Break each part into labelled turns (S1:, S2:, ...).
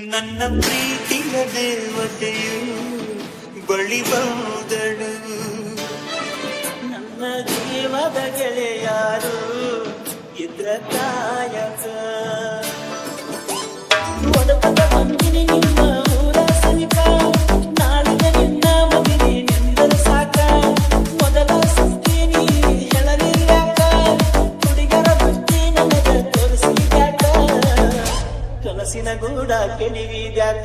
S1: ನನ್ನ ಪ್ರೀತಿಯ ದೇವತೆಯು ಬಳಿ ಬಂದಳು
S2: ನನ್ನ ಜೀವದ ಗೆಳೆಯಾರು ಇದ್ರ ತಾಯಕ. ಕನಸಿನ ಗೂಡ ಕೆಡವಿದ್ಯಾಕ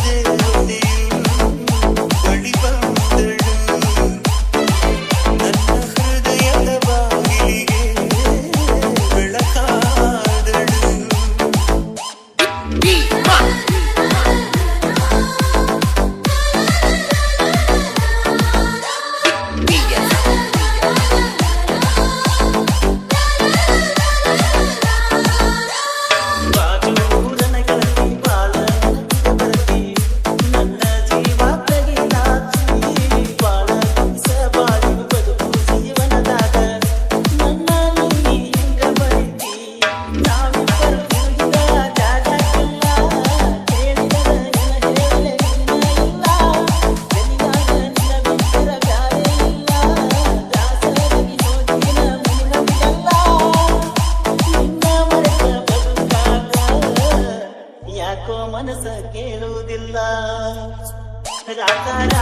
S2: राजा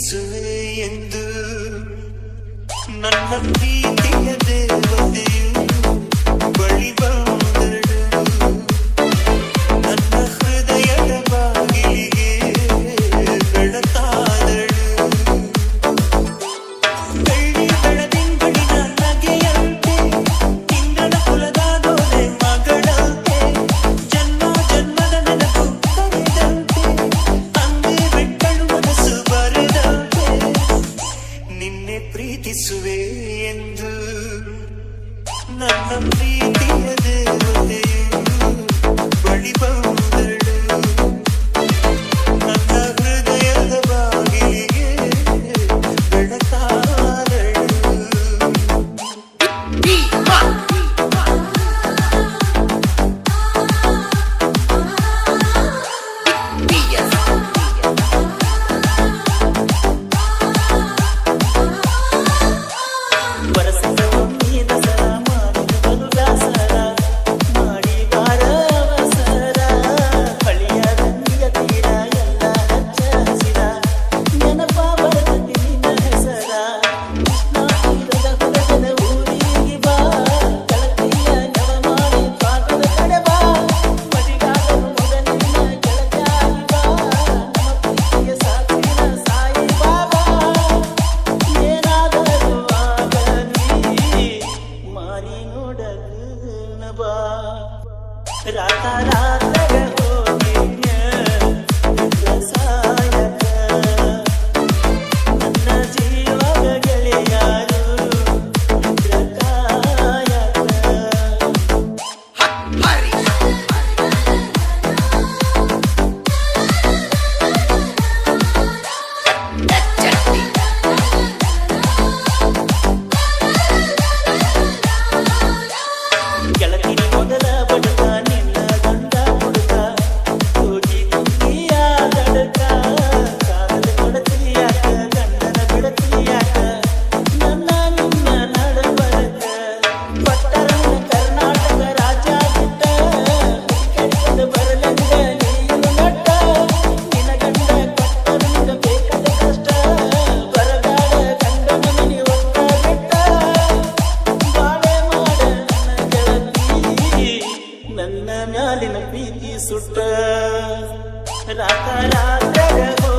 S1: பேசு என்று நன்மம் நீ தேவ
S2: राता रा لا لا لا